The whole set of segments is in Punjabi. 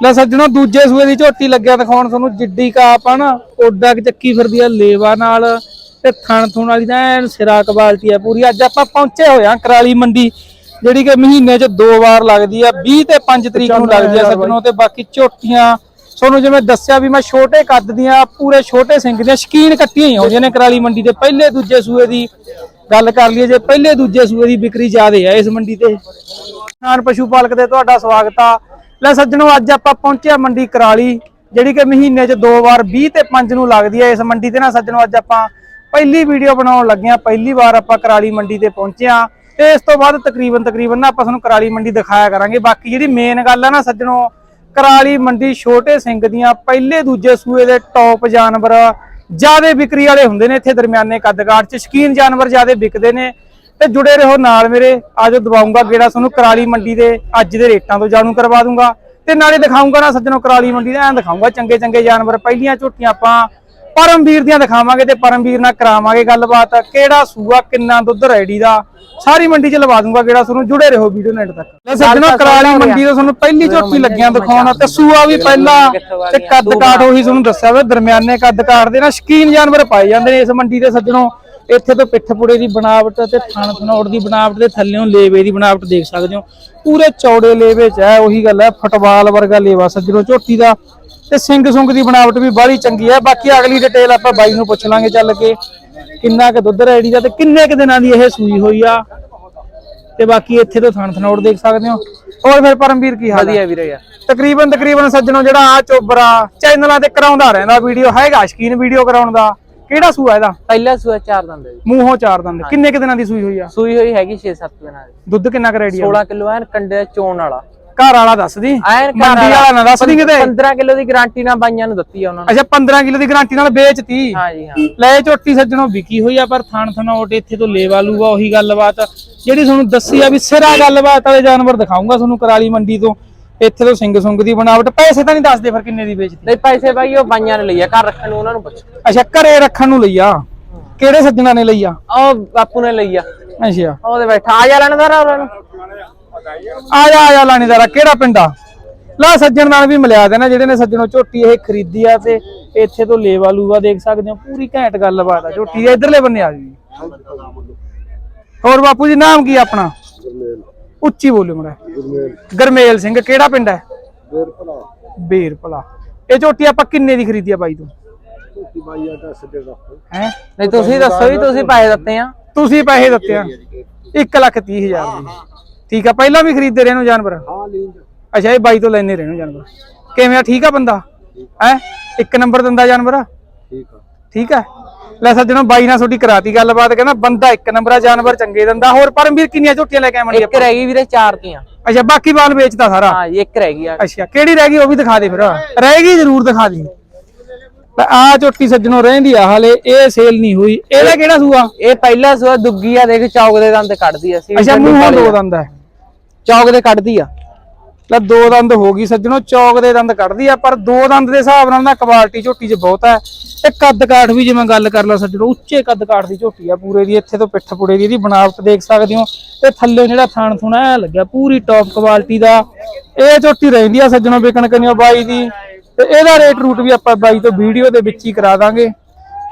ਲੈ ਸੱਜਣੋ ਦੂਜੇ ਸੂਏ ਦੀ ਝੋਟੀ ਲੱਗਿਆ ਦਿਖਾਉਣ ਤੁਹਾਨੂੰ ਜਿੱਡੀ ਕਾਪ ਆ ਨਾ ਓਡਾ ਕਿ ਚੱਕੀ ਫਿਰਦੀ ਆ ਲੇਵਾ ਨਾਲ ਤੇ ਥਣ ਥੁਣ ਵਾਲੀ ਦਾ ਐਨ ਸਿਰਾ ਕਬਾਲਟੀ ਆ ਪੂਰੀ। ਅੱਜ ਆਪਾਂ ਪਹੁੰਚੇ ਹੋਏ ਆ ਕਰਾਲੀ ਮੰਡੀ ਜਿਹੜੀ ਕਿ ਮਹੀਨੇ 'ਚ ਦੋ ਵਾਰ ਲੱਗਦੀ ਆ 20 ਤੇ 5 ਤਰੀਕ ਨੂੰ ਲੱਗਦੀ ਆ ਸੱਜਣੋ ਤੇ ਬਾਕੀ ਝੋਟੀਆਂ ਤੁਹਾਨੂੰ ਜਿਵੇਂ ਦੱਸਿਆ ਵੀ ਮੈਂ ਛੋਟੇ ਕੱਦ ਦੀਆਂ ਪੂਰੇ ਛੋਟੇ ਸਿੰਘ ਦੀਆਂ ਸ਼ਕੀਨ ਕੱਟੀਆਂ ਹੀ ਆਉਂਦੀਆਂ ਨੇ ਕਰਾਲੀ ਮੰਡੀ ਦੇ ਪਹਿਲੇ ਦੂਜੇ ਸੂਏ ਦੀ ਗੱਲ ਕਰ ਲਈਏ ਜੇ ਪਹਿਲੇ ਦੂਜੇ ਸੂਏ ਦੀ ਵਿਕਰੀ ਜ਼ਿਆਦੇ ਆ ਇਸ ਮੰਡੀ ਤੇ। ਕਿਸਾਨ ਪਸ਼ੂ ਪਾਲਕ ਦੇ ਤੁਹਾਡਾ ਸਵਾਗਤ ਆ। ਲੈ ਸੱਜਣੋ, ਅੱਜ ਆਪਾਂ ਪਹੁੰਚਿਆ ਮੰਡੀ ਕਰਾਲੀ, ਜਿਹੜੀ ਕਿ ਮਹੀਨੇ 'ਚ ਦੋ ਵਾਰ 20 ਤੇ 5 ਨੂੰ ਲੱਗਦੀ ਹੈ ਇਸ ਮੰਡੀ ਤੇ। ਨਾ ਸੱਜਣੋ, ਅੱਜ ਆਪਾਂ ਪਹਿਲੀ ਵੀਡੀਓ ਬਣਾਉਣ ਲੱਗੇ ਆ ਪਹਿਲੀ ਵਾਰ ਆਪਾਂ ਕਰਾਲੀ ਮੰਡੀ ਤੇ ਪਹੁੰਚਿਆ ਆ ਤੇ ਇਸ ਤੋਂ ਬਾਅਦ ਤਕਰੀਬਨ ਤਕਰੀਬਨ ਨਾ ਆਪਾਂ ਤੁਹਾਨੂੰ ਕਰਾਲੀ ਮੰਡੀ ਦਿਖਾਇਆ ਕਰਾਂਗੇ। ਬਾਕੀ ਜਿਹੜੀ ਮੇਨ ਗੱਲ ਆ ਨਾ ਸੱਜਣੋ, ਕਰਾਲੀ ਮੰਡੀ ਛੋਟੇ ਸਿੰਘ ਦੀਆਂ ਪਹਿਲੇ ਦੂਜੇ ਸੂਏ ਦੇ ਟੌਪ ਜਾਨਵਰ, ਜ਼ਿਆਦਾ ਵਿਕਰੀ ਵਾਲੇ ਹੁੰਦੇ ਨੇ ਇੱਥੇ ਦਰਮਿਆਨੇ ਕੱਦਕਾਠ ਚ। ਸ਼ਕੀਨ ਜਾਨਵਰ ਜ਼ਿਆਦਾ ਵਿਕਦੇ ਨੇ। ਤੇ ਜੁੜੇ ਰਹੋ ਨਾਲ ਮੇਰੇ। ਅੱਜ ਦਵਾਉਂਗਾ ਗੇੜਾ ਤੁਹਾਨੂੰ ਕਰਾਲੀ ਮੰਡੀ ਦੇ ਅੱਜ ਦੇ ਰੇਟਾਂ ਤੋਂ ਜਾਣੂ ਕਰਵਾ ਦੂੰਗਾ। ਤੇ ਨਾਲੇ ਦਿਖਾਉਂਗਾ ਨਾ ਸੱਜਣੋ ਕਰਾਲੀ ਮੰਡੀ ਦੇ ਐਂ ਦਿਖਾਉਂਗਾ ਚੰਗੇ ਚੰਗੇ ਜਾਨਵਰ ਪਹਿਲੀਆਂ ਝੋਟੀਆਂ ਆਪਾਂ ਪਰਮਵੀਰ ਦੀਆਂ ਦਿਖਾਵਾਂਗੇ ਤੇ ਪਰਮਵੀਰ ਨਾਲ ਕਰਾਵਾਂਗੇ ਗੱਲਬਾਤ। ਕਿਹੜਾ ਸੂਆ ਕਿੰਨਾ ਦੁੱਧ ਰੈਡੀ ਦਾ ਸਾਰੀ ਮੰਡੀ 'ਚ ਲਵਾ ਦੂੰਗਾ ਗੇੜਾ ਤੁਹਾਨੂੰ ਜੁੜੇ ਰਹੋ ਵੀਡੀਓ ਨੈਟ ਤੱਕ। ਲੈ ਸੱਜਣੋ ਕਰਾਲੀ ਮੰਡੀ ਤੋਂ ਤੁਹਾਨੂੰ ਪਹਿਲੀ ਝੋਟੀ ਲੱਗੀਆਂ ਦਿਖਾਉਣਾ ਤੇ ਸੂਆ ਵੀ ਪਹਿਲਾਂ ਤੇ ਕੱਦ ਕਾਠ ਉਹੀ ਤੁਹਾਨੂੰ ਦੱਸਿਆ ਵਾ ਦਰਮਿਆਨੇ ਕੱਦ ਕਾਠ ਦੇ ਨਾ ਸ਼ਕੀਨ ਜਾਨਵਰ ਪਾਏ ਜਾਂਦੇ ਨੇ ਇਸ ਮੰਡੀ ਦੇ ਸੱਜਣੋ। ਇੱਥੇ ਤੋਂ ਪਿੱਠ ਪੁੜੇ ਦੀ ਬਣਾਵਟ ਤੇ ਥਣ ਥਨੌੜ ਦੀ ਬਣਾਵਟ ਦੇ ਥੱਲੇੋਂ ਲੇਵੇ ਦੀ ਬਣਾਵਟ ਦੇਖ ਸਕਦੇ ਹੋ। ਪੂਰੇ ਚੌੜੇ ਲੇਵੇ 'ਚ ਹੈ ਉਹੀ ਗੱਲ ਹੈ ਫੁੱਟਬਾਲ ਵਰਗਾ ਲੇਵਾ ਸੱਜਣੋ ਝੋਟੀ ਦਾ। ਤੇ ਸਿੰਘ ਸੁੰਗ ਦੀ ਬਣਾਵਟ ਵੀ ਬਾਹਲੀ ਚੰਗੀ ਹੈ। ਬਾਕੀ ਅਗਲੀ ਡਿਟੇਲ ਆਪਾਂ ਬਾਈ ਨੂੰ ਪੁੱਛ ਲਾਂਗੇ ਚੱਲ ਕੇ ਕਿੰਨਾ ਕੁ ਦੁੱਧ ਰੈਡੀ ਦਾ ਤੇ ਕਿੰਨੇ ਕੁ ਦਿਨਾਂ ਦੀ ਇਹ ਸੂਈ ਹੋਈ ਆ। ਤੇ ਬਾਕੀ ਇੱਥੇ ਤੋਂ ਥਣ ਥਨੌੜ ਦੇਖ ਸਕਦੇ ਹੋ। ਹੋਰ ਫਿਰ ਪਰਮਵੀਰ ਕੀ ਹਾਲ ਹੈ? ਵੀਰੇ ਯਾਰ ਤਕਰੀਬਨ ਤਕਰੀਬਨ ਸੱਜਣੋ ਜਿਹੜਾ ਆ ਚੋਬਰਾ ਚੈਨਲਾਂ ਤੇ ਕਰਾਉਂਦਾ ਰਹਿੰਦਾ ਵੀਡੀਓ ਹੈਗਾ ਸ਼ਕੀਨ ਵੀਡੀਓ ਕਰਾਉਣ ਦਾ। ਕਿਹੜਾ ਸੂਆ ਇਹਦਾ? ਪਹਿਲਾ ਸੂਆ ਚਾਰ ਦੰਦ ਹੈ ਜੀ। ਮੂੰਹੋਂ ਚਾਰ ਦੰਦ। ਕਿੰਨੇ ਕੁ ਦਿਨਾਂ ਦੀ ਸੂਈ ਹੋਈ ਆ? ਸੂਈ ਹੋਈ ਹੈਗੀ 6-7 ਦਿਨਾਂ ਦੀ। ਦੁੱਧ ਕਿੰਨਾ ਕੁ ਰੈਡੀ ਆ? 16 ਕਿਲੋ ਐਨ ਕੰਡੇ ਚੋਣ ਵਾਲਾ। ਘਰ ਵਾਲਾ ਦੱਸ ਦੀ ਮੰਡੀ ਵਾਲਾ। ਨਾ ਦੱਸ ਦੀ ਕਿਤੇ? 15 ਕਿਲੋ ਦੀ ਗਾਰੰਟੀ ਨਾਲ ਬਾਈਆਂ ਨੂੰ ਦਿੱਤੀ ਆ ਉਹਨਾਂ ਨੇ। ਅੱਛਾ 15 ਕਿਲੋ ਦੀ ਗਾਰੰਟੀ ਨਾਲ ਵੇਚਤੀ। ਹਾਂ ਜੀ ਹਾਂ। ਲੈ ਝੋਟੀ ਸੱਜਣੋ ਵਿਕੀ ਹੋਈ ਆ ਪਰ ਥਣ ਥਣੋਟ ਇੱਥੇ ਤੋਂ ਲੇਵਾ ਲੂਗਾ ਉਹੀ ਗੱਲਬਾਤ। ਜਿਹੜੀ ਤੁਹਾਨੂੰ ਦੱਸੀ ਆ ਵੀ ਸਿਰਾ ਗੱਲਬਾਤ ਵਾਲੇ ਜਾਨਵਰ ਦਿਖਾਉਂਗਾ ਤੁਹਾਨੂੰ ਕਰਾਲੀ ਮੰਡੀ ਤੋਂ। ਇੱਥੇ ਤੋਂ ਸਿੰਘ ਸੁੰਗ ਦੀ ਬਣਾਵਟ ਪੈਸੇ ਤਾਂ ਨਹੀਂ ਦੱਸਦੇ ਫਿਰ ਕਿੰਨੇ ਦੀ ਵੇਚਦੀ। ਨਹੀਂ ਪੈਸੇ ਬਾਈ ਉਹ ਬਾਈਆਂ ਨੇ ਲਈਆ ਘਰ ਰੱਖਣ ਨੂੰ ਉਹਨਾਂ ਨੂੰ ਪੁੱਛ। ਅੱਛਾ ਘਰੇ ਰੱਖਣ ਨੂੰ ਲਈ ਆ? ਕਿਹੜੇ ਸੱਜਣਾ ਨੇ ਲਈ ਆ? ਉਹ ਬਾਪੂ ਨੇ ਲਈਆ ਅੱਛਾ। ਉਹਦੇ ਬੈਠਾ ਆ ਜਾ ਲੈਣਦਾਰ ਉਹਨਾਂ ਨੂੰ। ਆ ਜਾ ਆ ਜਾ ਲਾਣੇਦਾਰਾ ਕਿਹੜਾ ਪਿੰਡਾ ਲਾ ਸੱਜਣ ਨਾਲ ਵੀ ਮਿਲਿਆ ਦੇਣਾ ਜਿਹੜੇ ਨੇ ਸੱਜਣੋਂ ਝੋਟੀ ਇਹ ਖਰੀਦੀ ਆ ਤੇ ਇੱਥੇ ਤੋਂ ਲੇਵਾ ਲੂਵਾ ਦੇਖ ਸਕਦੇ ਹੋ ਪੂਰੀ ਘੈਂਟ ਗੱਲਬਾਤ ਆ ਝੋਟੀ ਦੇ ਇਧਰਲੇ ਬੰਨੇ ਆ ਜੀ। ਹੋਰ ਬਾਪੂ ਜੀ ਨਾਮ ਕੀ ਆ ਆਪਣਾ? ਉੱਚੀ ਬੋਲਿਓ ਮੜਾ ਗਰਮੇਲ। ਸਿੰਘ ਕਿਹੜਾ ਪਿੰਡ ਹੈ? ਬੇਰ ਭਲਾ। ਇਹ ਝੋਟੀ ਆਪਾਂ ਕਿੰਨੇ ਦੀ ਖਰੀਦੀ ਆ ਬਾਈ ਤੋਂ? ਹੈ? ਨਹੀਂ ਤੁਸੀਂ ਦੱਸੋ ਵੀ ਤੁਸੀਂ ਪੈਸੇ ਦਿੱਤੇ ਆ। ਤੁਸੀਂ ਪੈਸੇ ਦਿੱਤੇ ਆ। 1 ਲੱਖ 30 ਹਜ਼ਾਰ ਦੀ। ਠੀਕ ਆ ਪਹਿਲਾਂ ਵੀ ਖਰੀਦਦੇ ਰਹੇ ਨੂੰ ਜਾਨਵਰ? ਅੱਛਾ ਇਹ ਬਾਈ ਤੋਂ ਲੈਣੇ ਰਹੇ ਨੂੰ ਜਾਨਵਰ। ਕਿਵੇਂ ਆ ਠੀਕ ਆ ਬੰਦਾ? ਹੈ? ਇੱਕ ਨੰਬਰ ਦਿੰਦਾ ਜਾਨਵਰ? ਠੀਕ ਆ। ਲੈ ਸੱਜਣੋ ਬਾਈ ਨਾਲ ਤੁਹਾਡੀ ਕਰਾਤੀ ਗੱਲਬਾਤ ਕਹਿੰਦਾ ਬੰਦਾ ਇੱਕ ਨੰਬਰ ਆ ਜਾਨਵਰ ਚੰਗੇ ਦਿੰਦਾ ਹੋਰ ਪਰਮਵੀਰ ਕਿੰਨੀਆਂ ਝੋਟੀਆਂ ਲੈ ਕੇ ਆਵਣਗੇ ਇੱਕ ਰਹਿ ਗਈ ਵੀਰੇ ਚਾਰ ਤੀਆਂ। ਅੱਛਾ ਬਾਕੀ ਬਾਲ ਵੇਚਦਾ ਸਾਰਾ? ਹਾਂ ਇੱਕ ਰਹਿ ਗਈ ਆ। ਅੱਛਾ ਕਿਹੜੀ ਰਹਿ ਗਈ ਉਹ ਵੀ ਦਿਖਾ ਦੇ ਫਿਰ। ਰਹੇਗੀ ਜ਼ਰੂਰ ਦਿਖਾ ਦੀ। ਆ ਝੋਟੀ ਸੱਜਣੋ ਰਹਿੰਦੀ ਆ ਹਾਲੇ ਇਹ ਸੇਲ ਨਹੀਂ ਹੋਈ। ਇਹਦਾ ਕਿਹੜਾ ਸੂਆ? ਇਹ ਪਹਿਲਾ ਸੂਆ ਦੁੱਗੀ ਆ ਦੇਖ ਚੌਕ ਦੇ ਦੰਦ ਕੱਢਦੀ ਆ ਸੀ ਅੱਛਾ ਮੂੰਹੋਂ ਦੋ ਦੰਦ ਹੈ ਚੌਕ ਦੇ ਕੱਢਦੀ ਆ। ਲੈ ਦੋ ਦੰਦ ਹੋ ਗਈ ਸੱਜਣੋ, ਚੌਕ ਦੇ ਦੰਦ ਕੱਢਦੀ ਆ, ਪਰ ਦੋ ਦੰਦ ਦੇ ਹਿਸਾਬ ਨਾਲ ਨਾ ਕੁਆਲਿਟੀ ਝੋਟੀ 'ਚ ਬਹੁਤ ਹੈ ਤੇ ਕੱਦ ਕਾਠ ਵੀ ਜਿਵੇਂ ਗੱਲ ਕਰ ਲਾ ਸੱਜਣੋ, ਉੱਚੇ ਕੱਦ ਕਾਠ ਦੀ ਝੋਟੀ ਆ ਪੂਰੇ ਦੀ, ਇੱਥੇ ਤੋਂ ਪਿੱਠ ਪੁੜੇ ਦੀ, ਇਹਦੀ ਬਣਾਵਟ ਦੇਖ ਸਕਦੇ ਹੋ। ਤੇ ਥੱਲੇ ਜਿਹੜਾ ਥਾਣ ਥੁਣਾ ਐ ਲੱਗਿਆ, ਪੂਰੀ ਟੌਪ ਕੁਆਲਿਟੀ ਦਾ। ਇਹ ਝੋਟੀ ਰਹਿੰਦੀ ਆ ਸੱਜਣੋ ਵਿਕਣ ਕਨਿਓ ਬਾਈ ਦੀ। ਤੇ ਇਹਦਾ ਰੇਟ ਰੂਟ ਵੀ ਆਪਾਂ ਬਾਈ ਤੋਂ ਵੀਡੀਓ ਦੇ ਵਿੱਚ ਹੀ ਕਰਾ ਦਾਂਗੇ।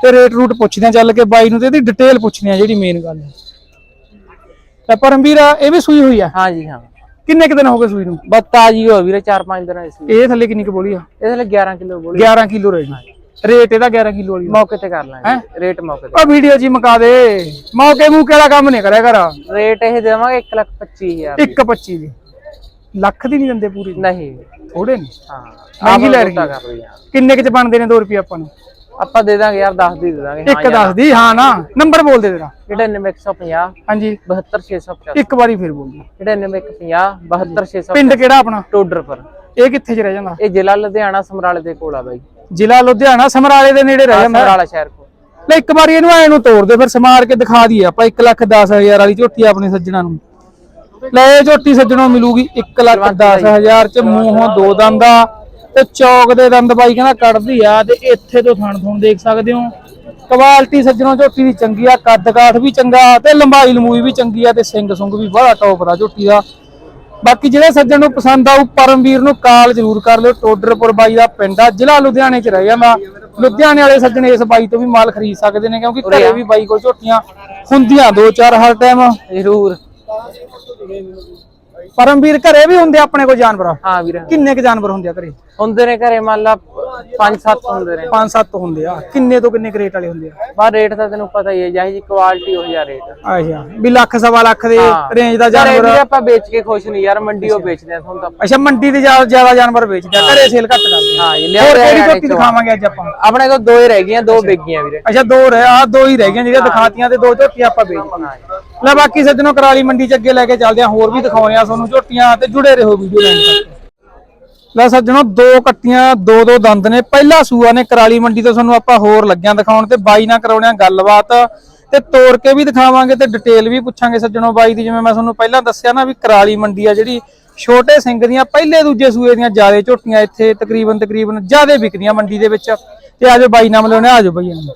ਤੇ ਰੇਟ ਰੂਟ ਪੁੱਛਦੇ ਆ ਚੱਲ ਕੇ ਬਾਈ ਨੂੰ ਤੇ ਇਹਦੀ ਡਿਟੇਲ ਪੁੱਛਦੇ ਆ ਜਿਹੜੀ ਮੇਨ ਗੱਲ ਹੈ ਤਾਂ ਪਰਮਵੀਰ ਇਹ ਵੀ ਸੂਈ ਹੋਈ ਆ? ਹਾਂਜੀ ਹਾਂ। ਕਿੰਨੇ ਕੁ ਦਿਨ ਹੋ ਗਏ ਸੂਈ ਨੂੰ? ਬੱਤਾ ਜੀ ਹੋ ਵੀਰੇ 4-5 ਦਿਨਾਂ ਦੀ ਸੀ ਇਹ ਥੱਲੇ ਕਿੰਨੀ ਕੁ ਬੋਲੀ ਆ? ਇਹਦੇ ਲਈ 11 ਕਿਲੋ ਬੋਲੀ। 11 ਕਿਲੋ ਰਹੇਗੀ ਰੇਟ ਇਹਦਾ 11 ਕਿਲੋ ਵਾਲੀ ਮੌਕੇ ਤੇ ਕਰ ਲਾਂਗੇ। ਰੇਟ ਮੌਕੇ ਉਹ ਵੀਡੀਓ ਜੀ ਮੁਕਾ ਦੇ। ਮੌਕੇ ਮੂਕੇ ਵਾਲਾ ਕੰਮ ਨਹੀਂ ਕਰਿਆ ਕਰ। ਤੇ ਰੇਟ ਇਹ ਦੇਵਾਂਗੇ 1 ਲੱਖ 25000 ਇੱਕ 25 ਦੀ। ਲੱਖ ਦੀ ਨਹੀਂ ਦਿੰਦੇ ਪੂਰੀ ਨਹੀਂ। ਥੋੜੇ ਨਹੀਂ ਹਾਂ। ਮਹਿੰਗੀ ਲੈ ਰਹੀ। ਕਿੰਨੇ ਕੁ ਚ ਬਣਦੇ ਨੇ 2 ਰੁਪਏ ਆਪਾਂ ਨੂੰ? ਆਪਾਂ ਦੇ ਦਾਂਗੇ ਯਾਰ 10 ਦੀ ਦੇ ਦਾਂਗੇ। ਇੱਕ ਦੱਸ ਦੀ ਹਾਂ ਨਾ। ਨੰਬਰ ਬੋਲ ਦੇ ਤੇਰਾ। 99150 ਹਾਂਜੀ। 72650 ਇੱਕ ਵਾਰੀ ਫਿਰ ਬੋਲ ਦੇ। 99150 72650 ਪਿੰਡ ਕਿਹੜਾ ਆਪਣਾ? ਟੋਡਰ ਪਰ। ਇਹ ਕਿੱਥੇ ਚ ਰਹਿ ਜਾਂਦਾ? ਇਹ ਜ਼ਿਲ੍ਹਾ ਲੁਧਿਆਣਾ ਸਮਰਾਲੇ ਦੇ ਕੋਲ ਆ ਬਾਈ। ਜ਼ਿਲ੍ਹਾ ਲੁਧਿਆਣਾ ਸਮਰਾਲੇ ਦੇ ਨੇੜੇ ਰਹਿ ਜਾਂਦਾ। ਸਮਰਾਲਾ ਸ਼ਹਿਰ ਕੋਲ। ਲੈ ਇੱਕ ਵਾਰੀ ਇਹਨੂੰ ਐ ਨੂੰ ਤੋੜ ਦੇ ਫਿਰ ਸਮਾਰ ਕੇ ਦਿਖਾ ਦਈਏ ਆਪਾਂ। 1 ਲੱਖ 10000 ਵਾਲੀ ਝੋਟੀ ਆਪਣੇ ਸੱਜਣਾ ਨੂੰ। ਲੈ ਇਹ ਝੋਟੀ ਸੱਜਣੋਂ ਮਿਲੂਗੀ 1 ਲੱਖ 10000 ਚ। ਮੂੰਹੋਂ ਦੋ ਦੰਦਾ ਤੇ ਚੌਕ ਦੇ ਦੰਦ ਬਾਈ ਕਹਿੰਦਾ ਕੱਢਦੀ ਆ ਤੇ ਇੱਥੇ ਤੋਂ ਥਣ ਥਣ ਦੇਖ ਸਕਦੇ ਹੋ। ਕੁਆਲਿਟੀ ਸੱਜਣੋਂ ਝੋਟੀ ਦੀ ਚੰਗੀ ਆ, ਕੱਦ ਕਾਠ ਵੀ ਚੰਗਾ ਤੇ ਲੰਬਾਈ ਲੰਮੂਈ ਵੀ ਚੰਗੀ ਆ ਤੇ ਸਿੰਘ ਸੁੰਗ ਵੀ ਬੜਾ ਟੌਪ ਦਾ ਝੋਟੀ ਦਾ। ਬਾਕੀ ਜਿਹੜੇ ਸੱਜਣ ਨੂੰ ਪਸੰਦ ਆਊ, ਪਰਮਵੀਰ ਨੂੰ ਕਾਲ ਜ਼ਰੂਰ ਕਰ ਲਿਓ। ਟੋਡਰਪੁਰ ਬਾਈ ਦਾ ਪਿੰਡ ਆ, ਜ਼ਿਲ੍ਹਾ ਲੁਧਿਆਣੇ ਚ ਰਹਿ ਜਾਂਦਾ ਲੁਧਿਆਣੇ ਵਾਲੇ ਸੱਜਣ ਇਸ ਬਾਈ ਤੋਂ ਵੀ ਮਾਲ ਖਰੀਦ ਸਕਦੇ ਨੇ ਕਿਉਂਕਿ ਘਰੇ ਵੀ ਬਾਈ ਕੋਲ ਝੋਟੀਆਂ ਹੁੰਦੀਆਂ ਦੋ ਚਾਰ ਹਰ ਟਾਈਮ ਜ਼ਰੂਰ। ਪਰਮਵੀਰ ਘਰੇ ਵੀ ਹੁੰਦੇ ਆਪਣੇ ਕੋਲ ਜਾਨਵਰ? ਹਾਂ ਵੀਰ। ਕਿੰਨੇ ਕ ਜਾਨਵਰ ਹੁੰਦੇ ਆ ਘਰੇ? ਹੁੰਦੇ ਨੇ ਘਰੇ ਮੰਨ ਲਾ 5-7 ਹੁੰਦੇ ਨੇ। ਪੰਜ ਸੱਤ ਹੁੰਦੇ ਆ। ਕਿੰਨੇ ਤੋਂ ਕਿੰਨੇ ਕਰੇਟ ਵਾਲੇ ਹੁੰਦੇ ਆ? ਬਾ ਰੇਟ ਤਾਂ ਤੈਨੂੰ ਪਤਾ ਹੀ ਹੈ ਜਿਹੀ ਜੀ ਕੁਆਲਿਟੀ ਉਹ ਜਿਹਾ ਰੇਟ। ਅੱਛਾ ਵੀ ਲੱਖ ਸਵਾ ਲੱਖ ਦੇ ਹਾਂ। ਰੇਂਜ ਦਾ ਘਰੇ ਜਾਨਵਰ ਵੀ ਆਪਾਂ ਵੇਚ ਕੇ ਖੁਸ਼ ਨਹੀਂ ਯਾਰ ਮੰਡੀ ਉਹ ਵੇਚਦੇ ਆ ਤੁਹਾਨੂੰ ਤਾਂ ਅੱਛਾ ਮੰਡੀ ਦੇ ਜ਼ਿਆਦਾ ਜ਼ਿਆਦਾ ਜਾਨਵਰ ਵੇਚਦੇ ਆ। ਘਰੇ ਸੇਲ ਘੱਟ ਕਰਦੇ ਆ। ਹਾਂ ਜੀ ਹੋਰ ਲਿਆ ਕਿਹੜੀ ਝੋਟੀ ਦਿਖਾਵਾਂਗੇ ਅੱਜ ਆਪਾਂ? ਆਪਣੇ ਕੋਲ ਦੋ ਹੀ ਰਹਿ ਗਈਆਂ ਦੋ ਵਿਕ ਵੀਰੇ। ਅੱਛਾ ਦੋ ਰਹਿ ਆ ਦੋ ਹੀ ਰਹਿ ਗਈਆਂ ਜਿਹੜੀਆਂ ਦਿਖਾਤੀਆਂ ਤੇ ਦੋ ਝੋਟੀਆਂ ਆਪਾਂ ਵੇਚਦੇ ਲੈ ਬਾਕੀ ਸੱਜਣੋ ਕਰਾਲੀ ਮੰਡੀ ਚ ਅੱਗੇ ਲੈ ਕੇ ਚੱਲਦੇ ਆ ਹੋਰ ਵੀ ਦਿਖਾਉਣੇ ਆ ਤੁਹਾਨੂੰ ਝੋਟੀਆਂ ਤੇ ਜੁੜੇ ਰਹੋ ਵੀਡੀਓ ਤੱਕ ਲੈ ਸੱਜਣੋ ਦੋ ਕੱਟੀਆਂ ਦੋ ਦੋ ਦੰਦ ਨੇ। ਪਹਿਲਾ ਸੂਆ ਨੇ ਕਰਾਲੀ ਮੰਡੀ ਤੋਂ ਤੁਹਾਨੂੰ ਆਪਾਂ ਹੋਰ ਲੱਗਿਆਂ ਦਿਖਾਉਣ ਤੇ ਬਾਈ ਨਾਲ ਕਰਾਉਣੇ ਆ ਗੱਲਬਾਤ। ਤੇ ਤੋੜ ਕੇ ਵੀ ਦਿਖਾਵਾਂਗੇ ਤੇ ਡਿਟੇਲ ਵੀ ਪੁੱਛਾਂਗੇ ਸੱਜਣੋ ਬਾਈ ਦੀ। ਜਿਵੇਂ ਮੈਂ ਤੁਹਾਨੂੰ ਪਹਿਲਾਂ ਦੱਸਿਆ ਨਾ ਵੀ ਕਰਾਲੀ ਮੰਡੀ ਆ ਜਿਹੜੀ ਛੋਟੇ ਸਿੰਘ ਦੀਆਂ ਪਹਿਲੇ ਦੂਜੇ ਸੂਏ ਦੀਆਂ ਜ਼ਿਆਦਾ ਝੋਟੀਆਂ ਇੱਥੇ ਤਕਰੀਬਨ ਤਕਰੀਬਨ ਜ਼ਿਆਦਾ ਵਿਕਦੀਆਂ ਮੰਡੀ ਦੇ ਵਿੱਚ। ਤੇ ਆਜੋ ਬਾਈ ਨਾਮ ਲਿਆਉਣੇ ਆਜੋ ਬਾਈ ਇਹਨੂੰ।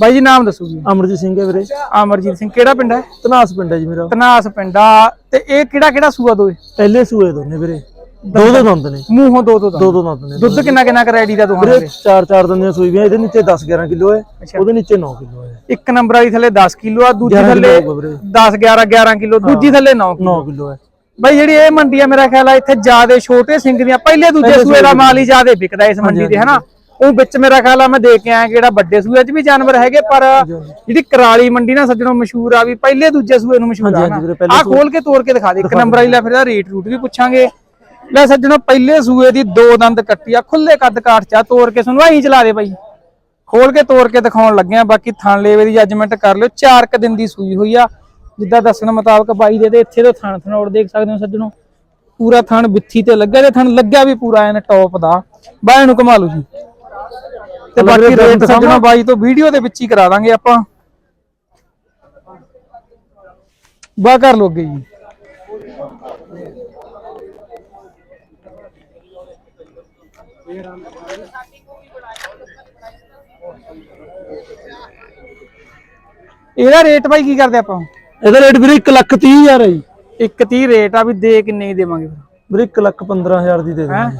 ਬਾਈ ਜੀ ਨਾਮ ਦੱਸੋ ਜੀ। ਅਮਰਜੀਤ ਸਿੰਘ ਹੈ ਵੀਰੇ। ਅਮਰਜੀਤ ਸਿੰਘ ਕਿਹੜਾ ਪਿੰਡ ਹੈ? ਤਨਾਸ ਪਿੰਡ ਹੈ ਜੀ ਮੇਰਾ। ਤਨਾਸ ਪਿੰਡਾ ਤੇ ਇਹ ਕਿਹੜਾ ਕਿਹੜਾ ਸੂਆ ਦੋਏ? ਪਹਿਲੇ ਸੂਏ ਦੋਨੇ ਵੀਰੇ। ਦੋ ਦੋ ਦੰਦ। ਨੇ। ਮੂੰਹੋਂ ਦੋ ਦੋ ਦਾ ਦੋ ਦੋ ਦੰਦ ਨੇ। ਦੁੱਧ ਕਿੰਨਾ ਕਿੰਨਾ ਕਰੈਡੀ ਦਾ ਦੋਹਾਂ ਦੇ ਚਾਰ ਚਾਰ ਦੰਦੀਆਂ ਸੂਈ ਵੀਆਂ ਇਹਦੇ ਨੀਚੇ 10 11 ਕਿਲੋ ਹੈ ਉਹਦੇ ਨੀਚੇ 9 ਕਿਲੋ ਹੈ। ਇੱਕ ਨੰਬਰ ਵਾਲੀ ਥੱਲੇ 10 ਕਿਲੋ ਆ ਦੂਜੀ 11 ਥੱਲੇ ਕਿਲੋ ਵੀਰੇ। 10 11 11 ਕਿਲੋ ਦੂਜੀ ਥੱਲੇ 9 9 ਕਿਲੋ ਹੈ। ਬਾਈ ਜਿਹੜੀ ਇਹ ਮੰਡੀ ਆ ਮੇਰਾ ਖਿਆਲ ਆ ਇੱਥੇ ਜਿਆਦੇ ਛੋਟੇ ਸਿੰਘ ਦੀਆਂ ਪਹਿਲੇ ਦੂਜੇ ਸੂਏ ਦਾ ਮਾਲ ਹੀ ਜਿਆਦੇ ਵਿਕਦਾ ਇਸ ਮੰਡੀ ਤੇ ਹਨਾ? ਉਹ ਵਿੱਚ ਮੇਰਾ ਖਿਆਲ ਆ ਮੈਂ ਦੇਖ ਕੇ ਆਇਆ ਕਿ ਜਿਹੜਾ ਵੱਡੇ ਸੂਏ 'ਚ ਵੀ ਜਾਨਵਰ ਹੈਗੇ ਪਰ ਜਿਹੜੀ ਕਰਾਲੀ ਮੰਡੀ ਨਾ ਸੱਜਣੋਂ ਮਸ਼ਹੂਰ ਆ ਵੀ ਪਹਿਲੇ ਦੂਜੇ ਸੂਏ ਨੂੰ ਮਸ਼ਹੂਰ ਆ ਆ ਖੋਲ ਕੇ ਤੋੜ ਕੇ ਦਿਖਾ ਦੇ ਇੱਕ ਨੰਬਰ ਵਾਲੀ ਲੈ ਫਿਰ ਇਹਦਾ ਰੇਟ ਰੂਟ ਵੀ ਪੁੱਛਾਂਗੇ। ਲੈ ਸੱਜਣੋਂ ਪਹਿਲੇ ਸੂਏ ਦੀ ਦੋ ਦੰਦ ਕੱਟੀ ਆ ਖੁੱਲੇ ਕੱਦ ਕਾਠ ਚਾ ਤੋੜ ਕੇ ਤੁਹਾਨੂੰ ਐਂ ਚਲਾ ਦੇ ਬਾਈ। ਖੋਲ ਕੇ ਤੋੜ ਕੇ ਦਿਖਾਉਣ ਲੱਗੇ ਆ ਬਾਕੀ ਥਣ ਲੇਵੇ ਦੀ ਜੱਜਮੈਂਟ ਕਰ ਲਿਓ ਚਾਰ ਕ ਦਿਨ ਦੀ ਸੂਈ ਹੋਈ ਆ। ਜਿੱਦਾਂ ਦੱਸਣ ਮੁਤਾਬਕ ਬਾਈ ਦੇ ਤੇ ਇੱਥੇ ਤੋਂ ਥਣ ਥਣੋੜ ਦੇਖ ਸਕਦੇ ਹੋ ਸੱਜਣੋ। ਪੂਰਾ ਥਣ ਬਿੱਥੀ ਤੇ ਲੱਗਿਆ ਤੇ ਥਣ ਲੱਗਿਆ ਵੀ ਪੂਰਾ ਐਨ ਟੌਪ ਦਾ। ਬਾਈ ਨੂੰ ਕਮਾ ਲਓ ਜੀ। ਤੇ ਬਾਕੀ ਰੇਟ ਸੱਜਣੋ ਬਾਈ ਤੋਂ ਵੀਡੀਓ ਦੇ ਵਿੱਚ ਹੀ ਕਰਾ ਦਾਂਗੇ ਆਪਾਂ। ਬਾ ਕਰ ਲੋਗੇ ਜੀ। ਇਹਦਾ ਰੇਟ ਬਾਈ ਕੀ ਕਰਦੇ ਆਪਾਂ? ਇਹਦਾ ਰੇਟ ਵੀਰੇ 1 ਲੱਖ 30 ਹਜ਼ਾਰ ਹੈ ਜੀ। ਇੱਕ 30 ਰੇਟ ਆ ਵੀ ਦੇ ਕਿੰਨੇ ਦੀ ਦੇਵਾਂਗੇ ਵੀਰੇ 1 ਲੱਖ 15 ਹਜ਼ਾਰ ਦੀ ਦੇ ਹੈਂ?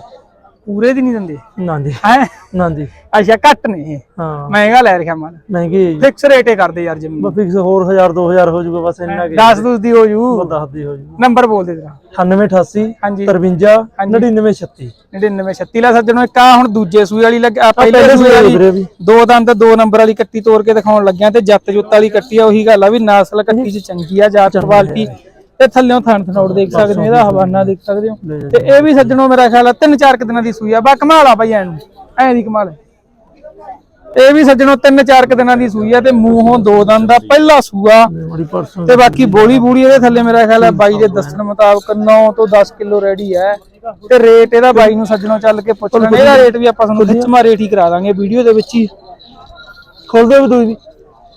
ਪੂਰੇ ਦੀ ਨਹੀਂ ਦਿੰਦੇ। ਨਾ ਜੀ ਹੈ? ਨਾ ਜੀ ਅੱਛਾ ਘੱਟ ਨੇ ਇਹ। ਹਾਂ। ਮਹਿੰਗਾ ਲੈ ਰੱਖਿਆ ਮਾਲ। ਮਹਿੰਗੀ ਹੈ ਜੀ। ਫਿਕਸ ਰੇਟੇ ਕਰਦੇ ਯਾਰ ਬਸ ਫਿਕਸ ਹੋਰ 1000 2000 ਹੋ ਜਾਊਗਾ ਬਸ ਇੰਨਾ ਕਿ 10 ਦੂਸ ਦੀ ਹੋ ਜੂ। ਦੱਸ ਦੀ ਹੋ ਜਾਊ ਨੰਬਰ ਬੋਲ ਦੇ ਤੇਰਾ। 9888 ਹਾਂਜੀ। 53 9936 99 36 ਲਾ ਸੱਜਣੋ ਇੱਕ ਆ ਹੁਣ ਦੂਜੇ ਸੂਏ ਵਾਲੀ ਲੱਗ ਪਹਿਲੇ ਸੂਏ ਵਾਲੀ। ਦੋ ਦੰਦ ਦੋ ਨੰਬਰ ਵਾਲੀ ਕੱਟੀ ਤੋੜ ਕੇ ਦਿਖਾਉਣ ਲੱਗਿਆ ਤੇ ਜੱਤ ਜੁੱਤ ਵਾਲੀ ਕੱਟੀ ਆ ਉਹੀ ਗੱਲ ਆ ਵੀ ਨਸਲ ਕੱਟੀ ਚ ਚੰਗੀ ਆ ਜਾਤ ਕੁਆਲਿਟੀ ਤੇ ਥੱਲੇੋਂ ਥਣ ਥਣੋੜ ਦੇਖ ਸਕਦੇ ਹੋ ਇਹਦਾ ਹਵਾਨਾ ਦੇਖ ਸਕਦੇ ਹੋ। ਤੇ ਇਹ ਵੀ ਸੱਜਣੋ ਮੇਰਾ ਖਿਆਲ ਆ ਤਿੰਨ ਚਾਰ ਕੁ ਦਿਨਾਂ ਦੀ ਸੂਈ ਆ। ਬਾ ਕਮਾਲ ਆ ਭਾਈ ਐਨ ਐ ਦੀ ਕਮਾਲ ਇਹ ਵੀ ਸੱਜਣੋ ਤਿੰਨ ਚਾਰ ਕੁ ਦਿਨਾਂ ਦੀ ਸੂਈ ਆ ਤੇ ਮੂੰਹੋਂ ਦੋ ਦੰਦ ਦਾ ਪਹਿਲਾ ਸੂਆ। ਤੇ ਬਾਕੀ ਬੋਲੀ ਬੂੜੀ ਇਹਦੇ ਥੱਲੇ ਮੇਰਾ ਖਿਆਲ ਹੈ ਬਾਈ ਦੇ ਦੱਸਣ ਮੁਤਾਬਕ 9 ਤੋਂ 10 ਕਿਲੋ ਰੈਡੀ ਹੈ ਤੇ ਰੇਟ ਇਹਦਾ ਬਾਈ ਨੂੰ ਸੱਜਣੋਂ ਚੱਲ ਕੇ ਪੁੱਛ ਲੈਣਾ ਇਹਦਾ ਰੇਟ ਵੀ ਆਪਾਂ ਤੁਹਾਨੂੰ ਖਿੱਚਮਾ ਰੇਟ ਹੀ ਕਰਾ ਦਾਂਗੇ ਵੀਡੀਓ ਦੇ ਵਿੱਚ ਹੀ। ਖੋਲ ਦੇ ਵੀ।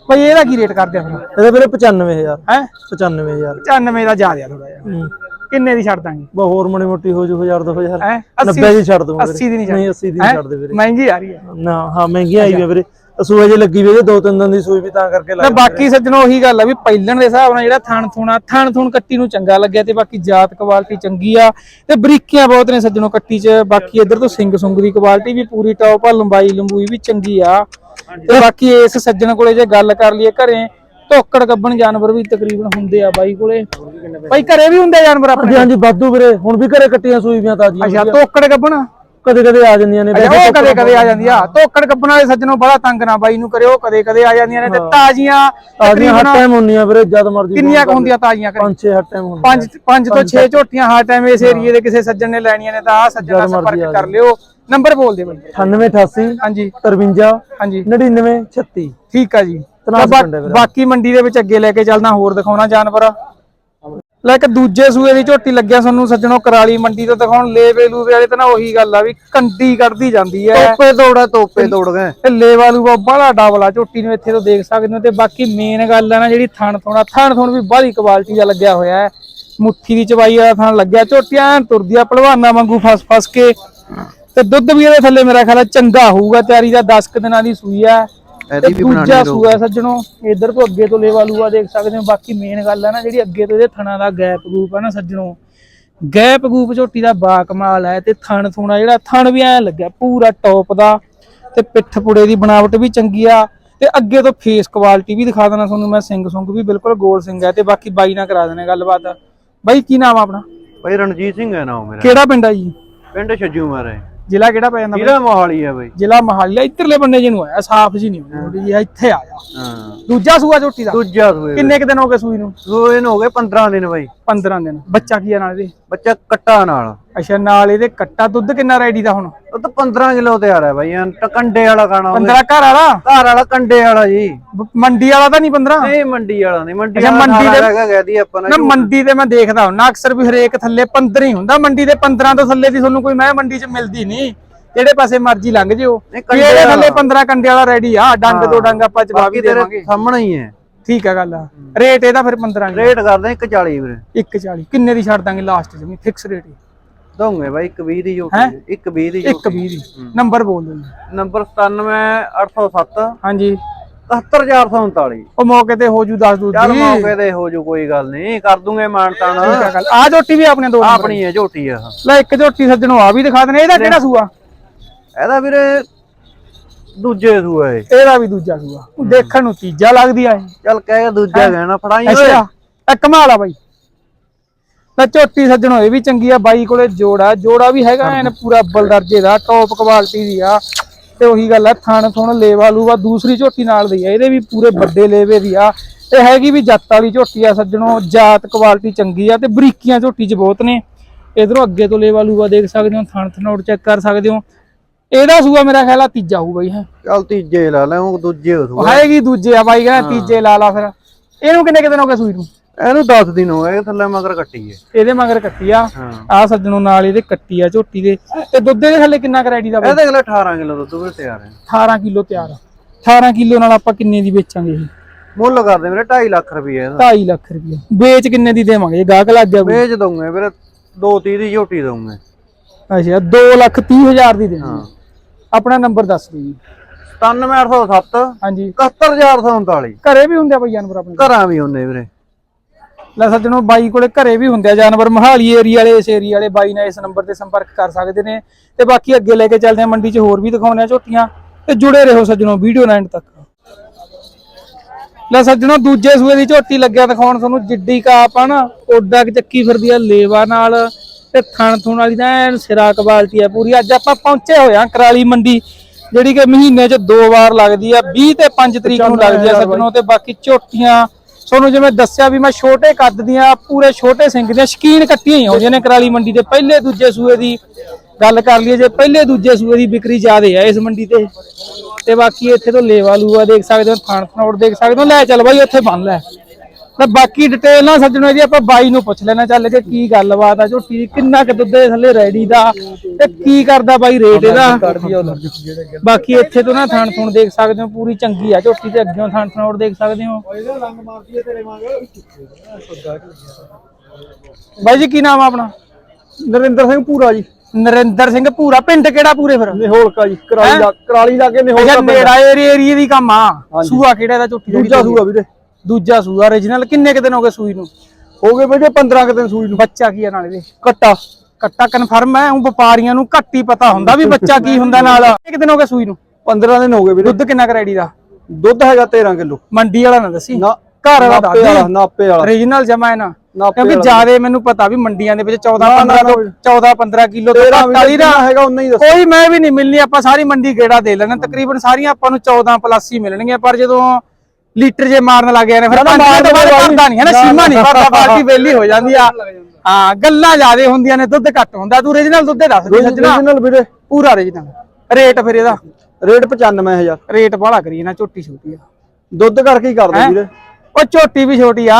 ਬਾਈ ਇਹਦਾ ਕੀ ਰੇਟ ਕਰਦੇ ਆ ਫਿਰ ਇਹਦਾ ਵੀਰੇ 95000 ਹੈ? 95000 95 ਦਾ ਜਾ ਦਿਆ ਥੋੜਾ ਜਿਹਾ। ਹੂੰ। ਕਿੰਨੇ ਦੀ ਛੱਡ ਦਾਂਗੇ? ਬਾ ਹੋਰ ਮਣੀ ਮੋਟੀ ਹੋ ਜੂ 1000 2000 ਹੈ? 90 ਦੀ ਛੱਡ ਦੂੰਗਾ 80 ਦੀ ਨਹੀਂ ਨਹੀਂ 80 ਦੀ ਹੈਂ? ਛੱਡ ਦੇ ਵੀਰੇ। ਮਹਿੰਗੀ ਆ ਰਹੀ ਹੈ ਨਾ ਹਾਂ ਮਹਿੰਗੀ ਆਈ ਆ ਵੀਰੇ। ਅਸੂਏ ਜੇ ਲੱਗੀ ਵੀ ਇਹਦੇ ਦੋ ਤਿੰਨ ਦਿਨ ਦੀ ਸੂਈ ਵੀ ਤਾਂ ਕਰਕੇ ਲੱਗ ਬਾਕੀ ਸੱਜਣੋ ਉਹੀ ਗੱਲ ਆ ਵੀ ਪਹਿਲਣ ਦੇ ਹਿਸਾਬ ਨਾਲ ਜਿਹੜਾ ਥਣ ਥੂਣਾ ਥਣ ਥੂਣ ਕੱਟੀ ਨੂੰ ਚੰਗਾ ਲੱਗਿਆ ਤੇ ਬਾਕੀ ਜਾਤ ਕੁਆਲਿਟੀ ਚੰਗੀ ਆ। ਤੇ ਬਰੀਕੀਆਂ ਬਹੁਤ ਨੇ ਸੱਜਣੋ ਕੱਟੀ 'ਚ। ਬਾਕੀ ਇੱਧਰ ਤੋਂ ਸਿੰਗ ਸੁੰਗ ਦੀ ਕੁਆਲਿਟੀ ਵੀ ਪੂਰੀ ਟੌਪ ਆ ਲੰਬਾਈ ਲੰਬੂਈ ਵੀ ਚੰਗੀ ਆ। ਤੇ ਬਾਕੀ ਇਸ ਸੱਜਣ ਕੋਲੇ ਜੇ ਗੱਲ ਕਰ ਲਈਏ ਘਰੇ ਧੋਕੜ ਗੱਬਣ ਜਾਨਵਰ ਵੀ ਤਕਰੀਬਨ ਹੁੰਦੇ ਆ ਬਾਈ ਕੋਲੇ। ਬਾਈ ਘਰੇ ਵੀ ਹੁੰਦੇ ਆ ਜਾਨਵਰ ਆਪਣੇ? ਹਾਂਜੀ ਵਾਧੂ ਵੀਰੇ। ਹੁਣ ਵੀ ਘਰੇ ਕੱਟੀਆਂ ਸੂਈ ਵੀਆਂ ਤਾਜ਼ੀਆਂ ਅੱਛਾ ਧੋਕੜ ਗੱਬਣ? ਕਦੇ ਕਦੇ ਆ ਜਾਂਦੀਆਂ ਨੇ ਉਹ ਕਦੇ ਕਦੇ ਆ ਜਾਂਦੀ ਆ ਧੋਕੜ ਗੱਬਣ ਵਾਲੇ ਸੱਜਣੋ ਬੜਾ ਤੰਗ ਨਾ ਬਾਈ ਨੂੰ ਕਰਿਓ ਕਦੇ ਕਦੇ ਆ ਜਾਂਦੀਆਂ ਨੇ ਤੇ ਤਾਜ਼ੀਆਂ ਤਾਜ਼ੀਆਂ ਹਰ ਟਾਈਮ ਹੁੰਦੀਆਂ ਵੀਰੇ ਜਦ ਮਰਜ਼ੀ ਕਿੰਨੀਆਂ ਕੁ ਹੁੰਦੀਆਂ ਤਾਜ਼ੀਆਂ? ਪੰਜ ਛੇ ਹਰ ਟਾਈਮ ਹੁੰਦੀਆਂ। ਪੰਜ ਪੰਜ ਤੋਂ 6 ਝੋਟੀਆਂ ਹਰ ਟਾਈਮ ਇਸ ਏਰੀਏ ਦੇ ਕਿਸੇ ਸੱਜਣ ਨੇ ਲੈਣੀਆਂ ਨੇ ਤਾਂ ਆ ਸੱਜਣ ਨਾਲ ਸੰਪਰਕ ਕਰ ਲਿਓ। ਨੰਬਰ ਬੋਲ ਦੇ ਬਾਈ। 98 88 ਹਾਂਜੀ। 53 ਹਾਂਜੀ। 99 36 ਠੀਕ ਆ ਜੀ। ਬਾਕੀ ਮੰਡੀ ਦੇ ਵਿੱਚ ਅੱਗੇ ਲੈ ਕੇ ਚੱਲਣਾ ਹੋਰ ਦਿਖਾਉਣਾ ਜਾਨਵਰ। ਲੈ ਇੱਕ ਦੂਜੇ ਸੂਏ ਦੀ ਝੋਟੀ ਲੱਗਿਆ ਤੁਹਾਨੂੰ ਸੱਜਣੋ ਕਰਾਲੀ ਮੰਡੀ ਤੋਂ ਦਿਖਾਉਣ ਲੇਵੇ ਲੂਵੇ ਵਾਲੇ ਤਾਂ ਨਾ ਉਹੀ ਗੱਲ ਆ ਵੀ ਕੰਡੀ ਕੱਢਦੀ ਜਾਂਦੀ ਹੈ। ਤੋਪੇ ਦੌੜਾ ਤੋਪੇ ਦੌੜ ਗਏ। ਤੇ ਲੇਵਾ ਲੂਵਾ ਬੜਾ ਡਬਲਾ ਝੋਟੀ ਨੂੰ ਇੱਥੇ ਤੋਂ ਦੇਖ ਸਕਦੇ ਹੋ ਤੇ ਬਾਕੀ ਮੇਨ ਗੱਲ ਹੈ ਨਾ ਜਿਹੜੀ ਥਣ ਥੋਣਾ ਥਣ ਥਣ ਵੀ ਬਾਹਲੀ ਕੁਆਲਿਟੀ ਦਾ ਲੱਗਿਆ ਹੋਇਆ ਹੈ। ਮੁੱਠੀ ਦੀ ਚਵਾਈ ਵਾਲਾ ਥਣ ਲੱਗਿਆ ਝੋਟੀਆਂ ਤੁਰਦੀਆਂ ਪਹਿਲਵਾਨਾਂ ਵਾਂਗੂ ਫਸ ਫਸ ਕੇ। ਤੇ ਦੁੱਧ ਵੀ ਇਹਦੇ ਥੱਲੇ ਮੇਰਾ ਖਿਆਲ ਚੰਗਾ ਹੋਊਗਾ ਤਿਆਰੀ ਦਾ 10 ਕੁ ਦਿਨਾਂ ਦੀ ਸੂਈ ਹੈ ਤੇ ਦੂਜਾ ਸੂਆ ਸੱਜਣੋ ਇਧਰ ਤੋਂ ਅੱਗੇ ਤੋਂ ਲੇਵਾ ਲੂਆ ਦੇਖ ਸਕਦੇ ਹੋ ਬਾਕੀ ਮੇਨ ਗੱਲ ਹੈ ਨਾ ਜਿਹੜੀ ਅੱਗੇ ਤੋਂ ਇਹਦੇ ਥਣਾ ਦਾ ਗੈਪ ਗੂਪ ਹੈ ਨਾ ਸੱਜਣੋ। ਗੈਪ ਗੂਪ ਝੋਟੀ ਦਾ ਬਾ ਕਮਾਲ ਹੈ ਤੇ ਥਣ ਥੂਣਾ ਜਿਹੜਾ ਥਣ ਵੀ ਐ ਲੱਗਿਆ ਪੂਰਾ ਟੌਪ ਦਾ। ਤੇ ਪਿੱਠ ਪੁੜੇ ਦੀ ਬਣਾਵਟ ਵੀ ਚੰਗੀ ਆ ਤੇ ਅੱਗੇ ਤੋਂ ਫੇਸ ਕੁਆਲਿਟੀ ਵੀ ਦਿਖਾ ਦੇਣਾ ਤੁਹਾਨੂੰ ਮੈਂ ਸਿੰਘ ਸੁੰਗ ਵੀ ਬਿਲਕੁਲ ਗੋਲ ਸਿੰਘ ਹੈ ਤੇ ਬਾਕੀ ਬਾਈ ਨਾਲ ਕਰਾ ਦੇਣੇ ਗੱਲਬਾਤ। ਬਾਈ ਕੀ ਨਾਮ ਆ ਆਪਣਾ? ਭਾਈ ਰਣਜੀਤ ਸਿੰਘ ਹੈ ਨਾਮ ਮੇਰਾ। ਕਿਹੜਾ ਪਿੰਡ ਆ ਜੀ? ਪਿੰਡ ਛੱਜੂ ਮਾਰੇ ਜ਼ਿਲ੍ਹਾ ਕਿਹੜਾ ਪੈ ਜਾਂਦਾ? ਜ਼ਿਲ੍ਹਾ ਮੋਹਾਲੀ ਹੈ ਬਾਈ। ਜ਼ਿਲ੍ਹਾ ਮਹਾਲੀ ਇੱਧਰਲੇ ਬੰਨੇ ਜਿਹਨੂੰ ਆਇਆ ਸਾਫ਼ ਜੀ ਨਹੀਂ ਹੋਣੀ ਜੀ ਇੱਥੇ ਆ ਜਾ। ਹਾਂ। ਦੂਜਾ ਸੂਆ ਝੋਟੀ ਦਾ? ਦੂਜਾ ਸੂਏ ਕਿੰਨੇ ਕੁ ਦਿਨ ਹੋ ਗਏ ਸੂਈ ਨੂੰ? ਸੂਏ ਨੂੰ ਹੋ ਗਏ 15 ਦਿਨ ਬਾਈ। 15 ਦਿਨ। ਬੱਚਾ ਕੀ ਆ ਨਾਲ ਇਹਦੇ? ਬੱਚਾ ਕੱਟਾ ਨਾਲ। ਅੱਛਾ ਨਾਲ ਇਹਦੇ ਕੱਟਾ ਦੁੱਧ ਕਿੰਨਾ ਰੈਡੀ ਦਾ ਹੁਣ? ਉਹ ਤਾਂ 15 ਕਿਲੋ ਤਿਆਰ ਹੈ ਬਾਈ ਐਂ ਕੰਡੇ ਵਾਲਾ ਖਾਣਾ ਹੋਵੇ 15 ਘਰ ਵਾਲਾ? ਘਰ ਵਾਲਾ ਕੰਡੇ ਵਾਲਾ ਜੀ। ਮੰਡੀ ਵਾਲਾ ਤਾਂ ਨਹੀਂ 15 ਨਹੀਂ ਮੰਡੀ ਵਾਲਾ ਨਹੀਂ ਮੰਡੀ ਅੱਛਾ, ਮੰਡੀ ਦੇ- ਕਹਦੀ ਆਪਾਂ ਨੇ ਮੰਡੀ ਤੇ ਮੈਂ ਦੇਖਦਾ ਹੁੰਦਾ ਅਕਸਰ ਵੀ ਹਰੇਕ ਥੱਲੇ 15 ਹੀ ਹੁੰਦਾ ਮੰਡੀ ਦੇ 15 ਤੋਂ ਥੱਲੇ ਦੀ ਤੁਹਾਨੂੰ ਕੋਈ ਮੈਂ ਮੰਡੀ 'ਚ ਮਿਲਦੀ ਨਹੀਂ। ਜਿਹੜੇ ਪਾਸੇ ਮਰਜ਼ੀ ਲੰਘ ਜਿਓ। ਵੀ ਇਹਦੇ ਥੱਲੇ ਵਾਲਾ। 15 ਕੰਡੇ ਵਾਲਾ ਰੈਡੀ ਆ ਡੰਗ ਤੋਂ ਡੰਗ ਆਪਾਂ ਹੀ ਤੇਰੇ ਦੇਵਾਂਗੇ। ਸਾਹਮਣੇ ਹੀ ਹੈ। ਠੀਕ ਆ ਗੱਲ ਆ। ਰੇਟ ਇਹਦਾ ਫਿਰ 15 ਰੇਟ ਕਰਦੇ 140 ਵੀਰੇ। 140 ਕਿੰਨੇ ਦੀ ਛੱਡ ਦਾਂਗੇ ਲਾਸਟ ਜਮੀ ਫਿਕਸ ਰੇਟ ਹੀ। ਦੋਗੇ ਬਾਈ 120 ਦੀ ਜੋ ਹੈਂ? 120 ਦੀ 120 ਦੀ। ਨੰਬਰ ਬੋਲ ਦਿਓ ਜੀ। ਨੰਬਰ 97807 ਹਾਂਜੀ। 71439 ਉਹ ਮੌਕੇ ਤੇ ਹੋ ਜੂ ਦੱਸ ਦੂ। ਜੀ ਮੌਕੇ ਤੇ ਹੋ ਜੂ ਕੋਈ ਗੱਲ ਨਹੀਂ। ਕਰ ਦੂੰਗੇ ਮਾਨਤਾਨ ਠੀਕ ਆ ਝੋਟੀ ਵੀ ਆਪਣੇ ਦੋ ਆਪਣੀ ਹੈ ਝੋਟੀ ਆ। ਲੈ ਇੱਕ ਝੋਟੀ ਸੱਜਣੋ ਆ ਵੀ ਦਿਖਾ ਦੇਣੇ। ਇਹਦਾ ਕਿਹੜਾ ਸੂਆ? ਇਹਦਾ ਵੀਰੇ ਦੂਜੇ ਸੂਆ ਏ ਇਹਦਾ ਵੀ ਦੂਜਾ ਸੂਆ ਦੇਖਣ ਨੂੰ ਤੀਜਾ ਲੱਗਦੀ ਆ ਇਹ। ਚੱਲ ਕਹਿ ਦੂਜਾ ਕਹਿਣਾ ਫੜਾਈ ਓਏ। ਅੱਛਾ ਇਹ ਕਮਾਲ ਆ ਬਾਈ। ਤਾਂ ਝੋਟੀ ਸੱਜਣੋ ਇਹ ਵੀ ਚੰਗੀ ਆ ਬਾਈ ਕੋਲੇ ਜੋੜਾ ਜੋੜਾ ਵੀ ਹੈਗਾ ਐਨ ਪੂਰਾ ਅੱਬਲ ਦਰਜੇ ਦਾ ਟੌਪ ਕੁਆਲਿਟੀ ਦੀ ਆ। ਤੇ ਉਹੀ ਗੱਲ ਆ ਥਣ ਥੁਣ ਲੇਵਾ ਲੂਵਾ ਦੂਸਰੀ ਝੋਟੀ ਨਾਲ ਦੀ ਆ ਇਹਦੇ ਵੀ ਪੂਰੇ ਵੱਡੇ ਲੇਵੇ ਦੀ ਆ। ਇਹ ਹੈਗੀ ਵੀ ਜੱਤ ਵਾਲੀ ਝੋਟੀ ਆ ਸੱਜਣੋ ਜਾਤ ਕੁਆਲਿਟੀ ਚੰਗੀ ਆ ਤੇ ਬਰੀਕੀਆਂ ਝੋਟੀ ਚ ਬਹੁਤ ਨੇ। ਇਧਰੋਂ ਅੱਗੇ ਤੋਂ ਲੇਵਾ ਲੂਵਾ ਦੇਖ ਸਕਦੇ ਹੋ ਥਣ ਥਨੋੜ ਚੈੱਕ ਕਰ ਸਕਦੇ ਹੋ। ਇਹਦਾ ਸੂਆ ਮੇਰਾ ਖਿਆਲ ਆ ਤੀਜਾ ਹੋਊ ਬਾਈ ਹੈ। ਚੱਲ ਤੀਜੇ ਲਾ ਲੈ ਉਹ ਦੂਜੇ ਹੋ ਸੂਆ। ਹੈਗੀ ਦੂਜੇ ਆ ਬਾਈ ਕਹਿੰਦਾ ਤੀਜੇ ਲਾ ਲਾ ਫਿਰ। ਇਹਨੂੰ ਕਿੰਨੇ ਕੁ ਦਿਨ ਹੋ ਗਏ ਸੂਈ ਨੂੰ? ਇਹਨੂੰ 10 ਦਿਨ ਹੋ ਗਏ ਥੱਲੇ ਮਗਰ ਕੱਟੀ ਏ। ਇਹਦੇ ਮਗਰ ਕੱਟੀ ਆ। ਆ ਸੱਜਣੋਂ ਨਾਲ ਇਹਦੇ ਕੱਟੀ ਆ ਝੋਟੀ ਦੇ। ਤੇ ਦੁੱਧ ਦੇ ਥੱਲੇ ਕਿੰਨਾ ਕਰੈਡੀ ਦਾ ਇਹਦੇ ਕੋਲ 18 ਕਿਲੋ ਦੁੱਧ ਵੀ ਤਿਆਰ ਹੈ। 18 ਕਿਲੋ ਤਿਆਰ ਆ। 18 ਕਿਲੋ ਨਾਲ ਆਪਾਂ ਕਿੰਨੇ ਦੀ ਵੇਚਾਂਗੇ ਇਹ? ਮੁੱਲ ਕਰਦੇ ਮੇਰੇ 2.5 ਲੱਖ ਰੁਪਏ ਇਹਦਾ। 2.5 ਲੱਖ ਰੁਪਏ ਵੇਚ ਕਿੰਨੇ ਦੀ ਦੇਵਾਂਗੇ? ਗਾਹਕ ਲੱਗ ਗਿਆ ਵੇਚ ਦਊਂਗੇ ਵੀਰੇ 230 ਦੀ ਝੋਟੀ ਦਊਂਗੇ। ਅੱਛਾ 2 ਲੱਖ 30 ਹਜ਼ਾਰ ਦੀ ਦੇਵਾਂਗੇ ਆਪਣਾ ਨੰਬਰ ਦੱਸ ਦਿਓ ਜੀ। 97807 ਹਾਂਜੀ। 71439 ਘਰੇ ਵੀ ਹੁੰਦੇ ਆ ਬਈ ਜਾਨਵਰ ਆਪਣੇ? ਘਰਾਂ ਵੀ ਹੁੰਦੇ ਵੀਰੇ। ਲੈ ਸੱਜਣੋ ਬਾਈ ਕੋਲੇ ਘਰੇ ਵੀ ਹੁੰਦੇ ਆ ਜਾਨਵਰ। ਮਹਾਲੀ ਏਰੀਆ ਵਾਲੇ ਇਸ ਏਰੀਆ ਵਾਲੇ ਬਾਈ ਨਾਲ ਇਸ ਨੰਬਰ ਤੇ ਸੰਪਰਕ ਕਰ ਸਕਦੇ ਨੇ। ਤੇ ਬਾਕੀ ਅੱਗੇ ਲੈ ਕੇ ਚੱਲਦੇ ਆ ਮੰਡੀ 'ਚ ਹੋਰ ਵੀ ਦਿਖਾਉਂਦੇ ਆ ਝੋਟੀਆਂ। ਤੇ ਜੁੜੇ ਰਹੋ ਸੱਜਣੋ ਵੀਡੀਓ ਨਾਲ end ਤੱਕ। ਲੈ ਸੱਜਣੋ ਦੂਜੇ ਸੂਏ ਦੀ ਝੋਟੀ ਲੱਗਿਆ ਦਿਖਾਉਣ ਤੁਹਾਨੂੰ ਜਿੱਡੀ ਕਾਪ ਆ ਨਾ ਓਡਾ ਚੱਕੀ ਫਿਰਦੀ ਆ ਲੇਵਾ ਨਾਲ। ਤੇ ਥਣ ਥੁਣ ਵਾਲੀ ਦਾ ਐਨ ਸਿਰਾ ਕਬਾਲਟੀ ਆ ਪੂਰੀ। ਅੱਜ ਆਪਾਂ ਪਹੁੰਚੇ ਹੋਏ ਆ ਕਰਾਲੀ ਮੰਡੀ ਜਿਹੜੀ ਕਿ ਮਹੀਨੇ 'ਚ ਦੋ ਵਾਰ ਲੱਗਦੀ ਆ 20 ਤੇ 5 ਤਰੀਕ ਨੂੰ ਲੱਗਦੀ ਆ ਸੱਜਣੋ ਤੇ ਬਾਕੀ ਝੋਟੀਆਂ। ਤੁਹਾਨੂੰ ਜਿਵੇਂ ਦੱਸਿਆ ਵੀ ਮੈਂ ਛੋਟੇ ਕੱਦ ਦੀਆਂ ਪੂਰੇ ਛੋਟੇ ਸਿੰਘ ਦੀਆਂ ਸ਼ਕੀਨ ਕੱਟੀਆਂ ਹੀ ਆਉਂਦੀਆਂ ਨੇ ਕਰਾਲੀ ਮੰਡੀ ਦੇ। ਪਹਿਲੇ ਦੂਜੇ ਸੂਏ ਦੀ ਗੱਲ ਕਰ ਲਈਏ ਜੇ ਪਹਿਲੇ ਦੂਜੇ ਸੂਏ ਦੀ ਵਿਕਰੀ ਜ਼ਿਆਦੇ ਆ ਇਸ ਮੰਡੀ ਤੇ। ਤੇ ਬਾਕੀ ਇੱਥੇ ਤੋਂ ਲੇਵਾ ਲੂਆ ਦੇਖ ਸਕਦੇ ਹੋ ਥਾਣ ਥਨੌੜ ਦੇਖ ਸਕਦੇ ਹੋ। ਲੈ ਚੱਲ ਬਾਈ ਉੱਥੇ ਬੰਨ ਲੈ। ਤੇ ਬਾਕੀ ਡਿਟੇਲ ਨਾ ਸੱਜਣੋ ਜੀ ਆਪਾਂ ਬਾਈ ਨੂੰ ਪੁੱਛ ਲੈਣਾ ਚੱਲ ਕੇ ਕੀ ਗੱਲਬਾਤ ਆ ਝੋਟੀ ਦੀ ਕਿੰਨਾ ਕੁ ਦੁੱਧ ਦੇ ਥੱਲੇ ਰੈਡੀ ਦਾ ਤੇ ਕੀ ਕਰਦਾ ਬਾਈ ਰੇਟ ਇਹਦਾ? ਬਾਕੀ ਇੱਥੇ ਤੋਂ ਨਾ ਥਾਣ ਥੁਣ ਦੇਖ ਸਕਦੇ ਹੋ ਪੂਰੀ ਚੰਗੀ ਆ ਝੋਟੀ ਤੇ ਅੱਗਿਓਂ ਥਾਣ ਥਨੌੜ ਦੇਖ ਸਕਦੇ ਹੋ। ਬਾਈ ਜੀ ਕੀ ਨਾਮ ਆ ਆਪਣਾ? ਨਰਿੰਦਰ ਸਿੰਘ ਪੂਰਾ ਜੀ। ਨਰਿੰਦਰ ਸਿੰਘ ਭੂਰਾ ਪਿੰਡ ਕਿਹੜਾ ਪੂਰੇ ਫਿਰ? ਨਿਹੋਲਕਾ ਜੀ ਕਰਾਲੀ ਦਾ ਕਰਾਲੀ ਦਾ ਕੇ ਅੱਛਾ ਨਿਹੋਲਕਾ ਨੇੜਾ ਏਰੀਏ ਦੀ ਕੰਮ ਆ। ਸੂਆ ਕਿਹੜਾ ਇਹਦਾ ਝੋਟੀ ਦਾ? ਦੂਜਾ ਸੂਆ ਵੀਰੇ। ਦੂਜਾ ਸੂਆ origignal ਕਿੰਨੇ ਕੁ ਦਿਨ ਹੋ ਗਏ ਸੂਈ ਨੂੰ? ਹੋ ਗਏ ਵੀਰੇ 15 ਕੁ ਦਿਨ ਸੂਈ ਨੂੰ। ਬੱਚਾ ਕੀ ਆ ਨਾਲ ਇਹਦੇ ਕੱਟਾ। ਕੱਟਾ ਕਨਫਰਮ ਹੈ ਉਹ ਵਪਾਰੀਆਂ ਨੂੰ ਘੱਟ ਹੀ ਪਤਾ ਹੁੰਦਾ ਵੀ ਬੱਚਾ ਕੀ ਹੁੰਦਾ ਨਾਲ। ਕਿੰਨੇ ਦਿਨ ਹੋ ਗਏ ਸੂਈ ਨੂੰ? 15 ਦਿਨ ਹੋ ਗਏ ਵੀਰੇ ਦੁੱਧ ਕਿੰਨਾ ਕਰੈਡੀ ਦਾ? ਦੁੱਧ ਹੈਗਾ 13 ਕਿਲੋ। ਮੰਡੀ ਵਾਲਾ ਨਾ ਦੱਸੀ? ਨਾ ਘਰ ਵਾਲਾ ਨਾਪੇ ਵਾਲਾ ਦੱਸ ਨਾਪੇ ਵਾਲਾ। Origignal ਜਮਾ ਹੈ ਨਾ। ਕਿਉਂਕਿ। ਜਿਆਦੇ ਮੈਨੂੰ ਪਤਾ ਵੀ ਮੰਡੀਆਂ ਦੇ ਵਿੱਚ 14 ਨਾ, 15 ਤੋਂ ਨਾ। 14 15 ਕਿਲੋ ਤੋਂ 13 ਘੱਟ ਵਾਲੀ ਦਾ। ਹੈਗਾ ਉਨਾ ਹੀ ਦੱਸ। ਕੋਈ ਮੈਂ ਵੀ ਨਹੀਂ ਮਿਲਣੀ ਆਪਾਂ ਸਾਰੀ ਮੰਡੀ ਗੇੜਾ ਦੇ ਲੈਣਾ ਤਕਰੀਬਨ ਸਾਰੀਆਂ ਆਪਾਂ ਨੂੰ 14 ਪਲੱਸ ਹੀ ਮਿਲਣਗੀਆਂ ਪਰ ਜਦੋਂ ਲੀਟਰ ਜੇ ਮਾਰਨ ਲੱਗ ਨੇ ਫਿਰ ਪੰਜ ਤੋਂ ਬਾਅਦ ਭਰਦਾ ਨਹੀਂ ਹੈ ਨਾ ਸੀਮਾ ਨਹੀਂ। ਭਰਦਾ ਬਾਲਟੀ ਵੇਲੀ ਹੋ ਜਾਂਦੀ ਆ। ਹਾਂ ਗੱਲਾਂ ਜ਼ਿਆਦੇ ਹੁੰਦੀਆਂ ਨੇ ਦੁੱਧ ਘੱਟ ਹੁੰਦਾ ਤੂੰ origignal ਦੁੱਧ ਦੱਸ ਦੇ ਸੱਜਣਾ original ਵੀਰੇ। ਪੂਰਾ origignal ਰੇਟ ਫਿਰ ਇਹਦਾ। ਰੇਟ 95000 ਰੇਟ ਬਾਹਲਾ ਕਰੀਏ ਨਾ ਝੋਟੀ ਛੋਟੀ ਆ। ਦੁੱਧ ਕਰਕੇ ਹੀ ਕਰਦੇ? ਵੀਰੇ। ਉਹ ਝੋਟੀ ਵੀ ਛੋਟੀ ਆ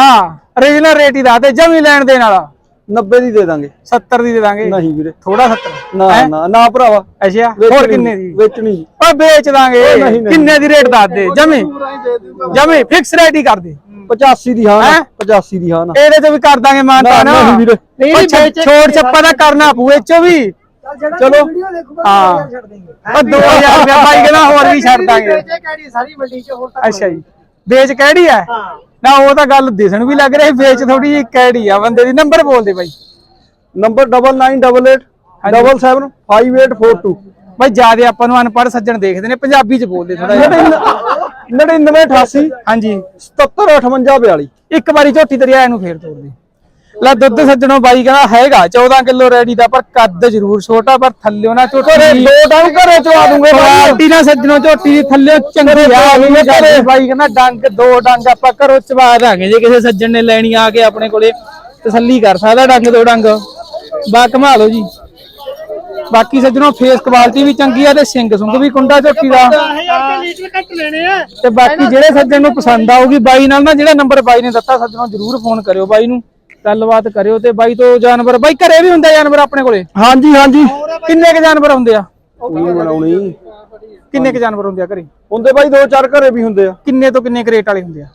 origignal ਰੇਟ ਹੀ ਦੱਸ ਦੇ ਜਮੀ ਲੈਣ ਦੇਣ ਵਾਲਾ। 90 ਦੀ ਦੇ ਦਾਂਗੇ। 70 ਦੀ ਦੇ ਦਾਂਗੇ। ਨਹੀਂ ਵੀਰੇ। ਥੋੜਾ 70 ਨਾ ਨਾ ਨਾ ਭਰਾਵਾ। ਅੱਛਾ ਹੋਰ ਵੇਚਣੀ ਕਿੰਨੇ ਦੀ? ਵੇਚਣੀ ਜੀ। ਓ ਵੇਚ ਦਾਂਗੇ। ਨਹੀਂ, ਨਹੀਂ। ਕਿੰਨੇ ਦੀ ਰੇਟ ਦੱਸ ਦੇ? ਜਮੀ। ਜਮੀ ਫਿਕਸ ਰੇਟ ਹੀ ਕਰ ਦੇ। 85 ਦੀ ਹਾਂ ਹੈਂ? ਨਾ 85 ਦੀ ਹਾਂ ਨਾ। ਇਹਦੇ ਚ ਵੀ ਕਰ ਦਾਂਗੇ ਮਾਨਤਾ ਨਾ, ਨਾ ਨਹੀਂ ਵੀਰੇ। ਨਹੀਂ ਛੋੜ ਛੱਪਾ ਦਾ ਕਰਨਾ ਪੂ ਇਹ ਚੋਂ ਵੀ। ਚਲੋ ਹਾਂ। ਉਹ 2000 ਰੁਪਇਆ ਭਾਈ ਕਹਿੰਦਾ ਹੋਰ ਵੀ ਛੱਡ ਦਾਂਗੇ। ਅੱਛਾ ਜੀ। ਵੇਚ ਕਿਹੜੀ ਹੈ। ਨਾ ਉਹ ਤਾਂ ਗੱਲ ਦਿਸਣ ਵੀ ਲੱਗ ਰਹੀ ਵੇਚ ਥੋੜੀ ਜਿਹੀ ਕਿਹੜੀ ਆ ਬੰਦੇ ਦੀ। ਨੰਬਰ ਬੋਲ ਦੇ ਬਾਈ। ਨੰਬਰ 9988775842 ਬਾਈ ਜਿਆਦੇ ਆਪਾਂ ਨੂੰ ਅਨਪੜ੍ਹ ਸੱਜਣ ਦੇਖਦੇ ਨੇ ਪੰਜਾਬੀ ਚ ਬੋਲਦੇ ਥੋੜਾ ਜਿਹਾ। 9988 ਹਾਂਜੀ। 775842 ਇੱਕ ਵਾਰੀ ਝੋਟੀ ਤੇਰੀ ਐ ਨੂੰ ਫੇਰ ਤੋੜ ਦੇ। ਲੈ ਦੁੱਧ ਸੱਜਣੋਂ ਬਾਈ ਕਹਿੰਦਾ ਹੈਗਾ 14 ਕਿਲੋ ਰੈਡੀ ਦਾ ਪਰ ਕੱਦ ਜ਼ਰੂਰ ਛੋਟਾ ਪਰ ਥੱਲਿਓ ਨਾ ਝੋਟੀ ਦੋ ਡੰਗ ਘਰੇ ਚਵਾ ਦੂੰਗੇ ਕੁਆਲਿਟੀ ਨਾ ਸੱਜਣੋਂ ਝੋਟੀ ਦੀ ਥੱਲਿਓ ਚੰਗੀ ਆ ਗਈ ਘਰੇ। ਬਾਈ ਕਹਿੰਦਾ ਡੰਗ ਦੋ ਡੰਗ ਆਪਾਂ ਘਰੋਂ ਚਵਾ ਦਾਂਗੇ ਜੇ ਕਿਸੇ ਸੱਜਣ ਨੇ ਲੈਣੀ ਆ ਕੇ ਆਪਣੇ ਕੋਲੇ ਤਸੱਲੀ ਕਰ ਸਕਦਾ ਡੰਗ ਦੋ ਡੰਗ। ਬਾ ਕਮਾ ਲਓ ਜੀ। ਬਾਕੀ ਸੱਜਣੋਂ ਫੇਸ ਕੁਆਲਿਟੀ ਵੀ ਚੰਗੀ ਆ ਤੇ ਸਿੰਘ ਸੁੰਗ ਵੀ ਕੁੰਡਾ ਝੋਟੀ ਦਾ। ਤੇ ਬਾਕੀ ਜਿਹੜੇ ਸੱਜਣ ਨੂੰ ਪਸੰਦ ਆਊਗੀ ਬਾਈ ਨਾਲ ਨਾ ਜਿਹੜਾ ਨੰਬਰ ਬਾਈ ਨੇ ਦਿੱਤਾ ਸੱਜਣੋਂ ਜਰੂਰ ਫੋਨ ਕਰਿਓ ਬਾਈ ਨੂੰ। ਗੱਲਬਾਤ ਕਰਿਓ ਤੇ ਬਾਈ ਤੋਂ ਜਾਨਵਰ ਬਾਈ ਘਰੇ ਵੀ ਹੁੰਦਾ ਜਾਨਵਰ ਆਪਣੇ ਕੋਲੇ? ਹਾਂਜੀ ਹਾਂਜੀ। ਕਿੰਨੇ ਕ ਜਾਨਵਰ ਹੁੰਦੇ ਆ? ਉਹ ਬਣਾਉਣੀ। ਕਿੰਨੇ ਕ ਜਾਨਵਰ ਹੁੰਦੇ ਆ ਘਰੇ? ਹੁੰਦੇ ਬਾਈ ਦੋ ਚਾਰ ਘਰੇ ਵੀ ਹੁੰਦੇ ਆ। ਕਿੰਨੇ ਤੋਂ ਕਿੰਨੇ ਕਰੇਟ ਵਾਲੇ ਹੁੰਦੇ ਆ?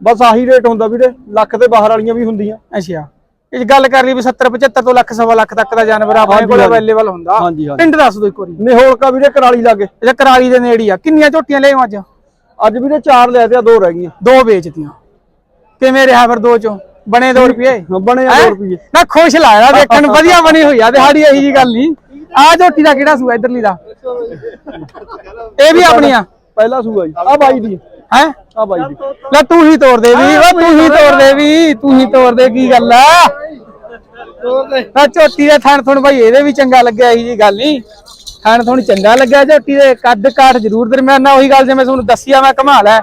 ਬਸ ਆਹੀ ਰੇਟ ਹੁੰਦਾ ਵੀਰੇ ਲੱਖ ਦੇ ਬਾਹਰ ਵਾਲੀਆਂ ਵੀ ਹੁੰਦੀਆਂ। ਅੱਛਾ। ਇਹ ਗੱਲ ਕਰ ਲਈ ਵੀ 70 75 ਤੋਂ ਲੱਖ ਸਵਾ ਲੱਖ ਤੱਕ ਦਾ ਜਾਨਵਰ ਆਪਣੇ ਕੋਲ। ਅਵੇਲੇਬਲ ਹੁੰਦਾ। ਪਿੰਡ ਦੱਸ ਦਿਓ ਇੱਕ ਵਾਰੀ। ਨਿਹੋਲਕਾ ਵੀਰੇ ਕਰਾਲੀ ਲਾਗੇ। ਇਹ ਕਰਾਲੀ ਦੇ ਨੇੜੇ ਆ। ਕਿੰਨੀਆਂ ਝੋਟੀਆਂ ਲਿਆਓ ਅੱਜ? ਅੱਜ ਵੀਰੇ ਚਾਰ ਲੈ ਤੇ ਆ ਦੋ ਰਹਿ ਗਈਆਂ। ਦੋ ਵੇਚਤੀਆਂ। ਕਿਵੇਂ ਰਿਹਾ ਫਿਰ ਦੋ ਚੋਂ? ਬਣੇ 2 ਰੁਪਏ। ਬਣੇ ਆ ਹੈਂ? 2 ਰੁਪਏ। ਨਾ ਖੁਸ਼ ਲਾਇਆ ਦੇਖਣ ਵਧੀਆ ਬਣੀ ਹੋਈ ਆ ਦਿਹਾੜੀ ਇਹੀ ਜੀ ਗੱਲ ਨਹੀਂ। ਆ ਝੋਟੀ ਦਾ ਕਿਹੜਾ ਸੂਆ ਇਧਰਲੀ ਦਾ? ਇਹ ਵੀ ਆਪਣੀਆਂ। ਪਹਿਲਾ ਸੂਆ ਜੀ ਆ ਬਾਈ ਦੀ। ਹੈ? ਆ ਬਾਈ ਦੀ। ਲੈ ਤੂੰ ਹੀ ਤੋੜ ਦੇ ਵੀ ਉਹ ਤੂੰ ਹੀ ਤੋੜ ਦੇ। ਵੀ ਤੂੰ ਹੀ ਤੋੜ ਦੇ ਕੀ ਗੱਲ ਆ? ਤਾਂ ਝੋਟੀ ਦੇ ਥਣ ਥਣ ਭਾਈ ਇਹਦੇ ਵੀ ਚੰਗਾ ਲੱਗਿਆ ਇਹੀ ਜੀ ਗੱਲ ਨਹੀਂ। ਥਣ ਥਣ ਚੰਗਾ ਲੱਗਿਆ ਝੋਟੀ ਦੇ ਕੱਦ ਕਾਠ ਜ਼ਰੂਰ ਦਰਮਿਆਨਾ ਉਹੀ ਗੱਲ ਜਿਵੇਂ ਤੁਹਾਨੂੰ ਦੱਸਿਆ ਮੈਂ ਕਮਾਲ ਹੈ।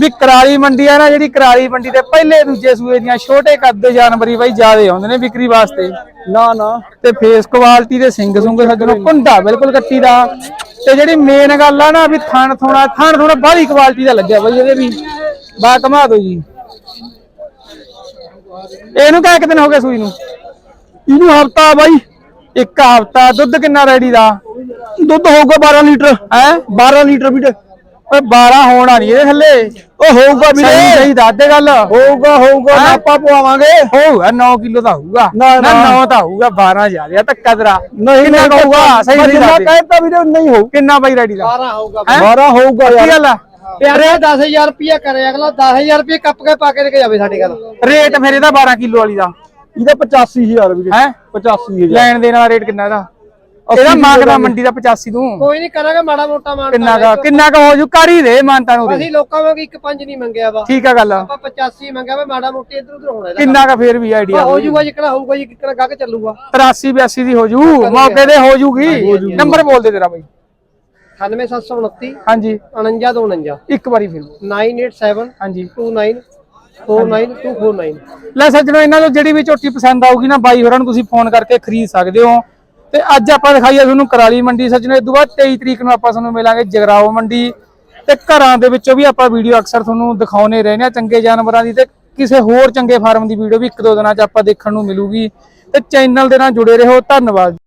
ਵੀ ਕਰਾਲੀ ਮੰਡੀ ਆ ਨਾ ਜਿਹੜੀ ਕਰਾਲੀ ਮੰਡੀ ਦੇ ਪਹਿਲੇ ਦੂਜੇ ਸੂਏ ਦੀਆਂ ਛੋਟੇ ਕੱਦ ਦੇ ਜਾਨਵਰੀ ਬਾਈ ਜ਼ਿਆਦੇ ਆਉਂਦੇ ਨੇ ਵਿਕਰੀ ਵਾਸਤੇ। ਨਾ ਨਾ। ਤੇ ਫੇਸ ਕੁਆਲਿਟੀ ਦੇ ਸਿੰਘ ਸੁੰਗ ਸੱਜਣੋਂ ਕੁੰਡਾ ਬਿਲਕੁਲ ਕੱਟੀ ਦਾ। ਤੇ ਜਿਹੜੀ ਮੇਨ ਗੱਲ ਆ ਨਾ ਵੀ ਥਣ ਥੋਣਾ ਥਣ ਥੋਣਾ ਬਾਹਲੀ ਕੁਆਲਿਟੀ ਦਾ ਲੱਗਿਆ ਬਈ ਇਹਦੇ ਵੀ। ਬਾ ਕਮਾ ਦੋ ਜੀ। ਇਹਨੂੰ ਕਿ ਦਿਨ ਹੋ ਗਏ ਸੂਈ ਨੂੰ? ਇਹਨੂੰ ਹਫਤਾ ਬਾਈ। ਇੱਕ ਹਫਤਾ ਦੁੱਧ ਕਿੰਨਾ ਰੈਡੀ ਦਾ? ਦੁੱਧ ਹੋਊਗਾ 12 ਲੀਟਰ। ਹੈ? 12 ਲੀਟਰ ਵੀਰੇ ਓਏ 12 ਹੋਣਾ ਨਹੀਂ ਇਹਦੇ ਥੱਲੇ। ਉਹ ਹੋਊਗਾ ਵੀਰੇ ਸਹੀ ਦੱਸ ਦੇ ਗੱਲ। ਹੋਊਗਾ ਹੋਊਗਾ ਹੈਂ? ਆਪਾਂ ਪਵਾਵਾਂਗੇ। ਹੋਊਗਾ 9 ਕਿਲੋ ਦਾ ਹੋਊਗਾ। ਨਾ, ਨਾ। 9 ਤਾਂ ਹੋਊਗਾ 12 ਜ਼ਿਆਦਾ ਧੱਕਾ ਤੇਰਾ। ਨਹੀਂ ਕੁ ਹੋਊਗਾ? ਸਹੀ ਸਹੀ ਦੱਸ ਦੇ। ਕਹਿਤਾ ਵੀਰੇ ਨਹੀਂ ਹੋਊ। ਕਿੰਨਾ ਬਾਈ ਰੈਡੀ ਦਾ? 12 ਹੋਊਗਾ 12 ਹੋਊਗਾ ਕੀ ਯਾਰ। ਗੱਲ ਆ। ਪਿਆਰੇ 10000 ਰੁਪਇਆ ਕਰੇ ਅਗਲਾ 10000 ਰੁਪਏ ਕੱਪ ਕੇ ਪਾ ਕੇ ਦੇ ਕੇ ਜਾਵੇ ਸਾਡੇ ਘਰ ਰੇਟ ਫਿਰ ਇਹਦਾ 12 ਕਿਲੋ ਵਾਲੀ ਦਾ। ਇਹਦਾ 85000 ਵੀਰੇ ਹੈ? 85000 ਲੈਣ ਦੇਣ ਵਾਲਾ ਰੇਟ ਕਿੰਨਾ ਇਹਦਾ? ਇਹਦਾ ਮੰਗਦਾ ਮੰਡੀ ਦਾ 85 ਤੂੰ। ਕੋਈ ਨਹੀਂ ਕਰਾਂਗੇ ਮਾੜਾ ਮੋਟਾ ਮਾਨ ਕਿੰਨਾ ਕਾ ਕਿੰਨਾ ਕਾ ਹੋ ਜੂ? ਕਰ ਹੀ ਦੇ ਮਾਨਤਾ ਨੂੰ ਦੇ ਅਸੀਂ ਲੋਕਾਂ ਵਾਂਗ ਇੱਕ ਪੰਜ ਨਹੀਂ ਮੰਗਿਆ ਵਾ। ਠੀਕ ਆ ਗੱਲ। ਆਪਾਂ 85 ਮੰਗਿਆ ਵਾ ਮਾੜਾ ਮੋਟੀ ਇਧਰ ਉਧਰ ਹੋਣਾ ਕਿੰਨਾ ਕਾ ਫੇਰ ਵੀ ਆਈਡੀਆ ਹੋ ਜੂਗਾ ਜਿੱਕਣਾ ਹੋਊਗਾ ਜੀ ਕਿੱਕਣਾ ਗੱਗ ਚੱਲੂਗਾ। 83 82 ਦੀ ਹੋ ਜੂ। ਮੌਕੇ ਤੇ ਹੋ ਜੂਗੀ। ਨੰਬਰ ਬੋਲ ਦੇ ਤੇਰਾ ਬਾਈ। 98729 ਹਾਂਜੀ। 4929 ਇੱਕ ਵਾਰੀ ਫਿਰ। 987 ਹਾਂਜੀ। 29 49249 ਲੈ ਸੱਜਣੋ, ਇਹਨਾਂ ਤੋਂ ਜਿਹੜੀ ਵੀ ਝੋਟੀ ਪਸੰਦ ਆਊਗੀ ਨਾ, ਬਾਈ ਹੋਰਾਂ ਨੂੰ ਤੁਸੀਂ ਫੋਨ ਕਰਕੇ ਖਰੀਦ ਸਕਦੇ ਹੋ। ਤੇ ਅੱਜ ਆਪਾਂ ਦਿਖਾਈਏ ਤੁਹਾਨੂੰ ਕਰਾਲੀ ਮੰਡੀ ਸੱਜਣੋ ਇਸ ਤੋਂ ਬਾਅਦ 23 ਤਰੀਕ ਨੂੰ ਆਪਾਂ ਤੁਹਾਨੂੰ ਮਿਲਾਂਗੇ ਜਗਰਾਓ ਮੰਡੀ। ਤੇ ਘਰਾਂ ਦੇ ਵਿੱਚੋਂ ਵੀ ਆਪਾਂ ਵੀਡੀਓ ਅਕਸਰ ਤੁਹਾਨੂੰ ਦਿਖਾਉਨੇ ਰਹਿੰਦੇ ਆ ਚੰਗੇ ਜਾਨਵਰਾਂ ਦੀ ਤੇ ਕਿਸੇ ਹੋਰ ਚੰਗੇ ਫਾਰਮ ਦੀ ਵੀਡੀਓ ਵੀ ਇੱਕ ਦੋ ਦਿਨਾਂ 'ਚ ਆਪਾਂ ਦੇਖਣ ਨੂੰ ਮਿਲੂਗੀ। ਤੇ ਚੈਨਲ ਦੇ ਨਾਲ ਜੁੜੇ ਰਹੋ, ਧੰਨਵਾਦ।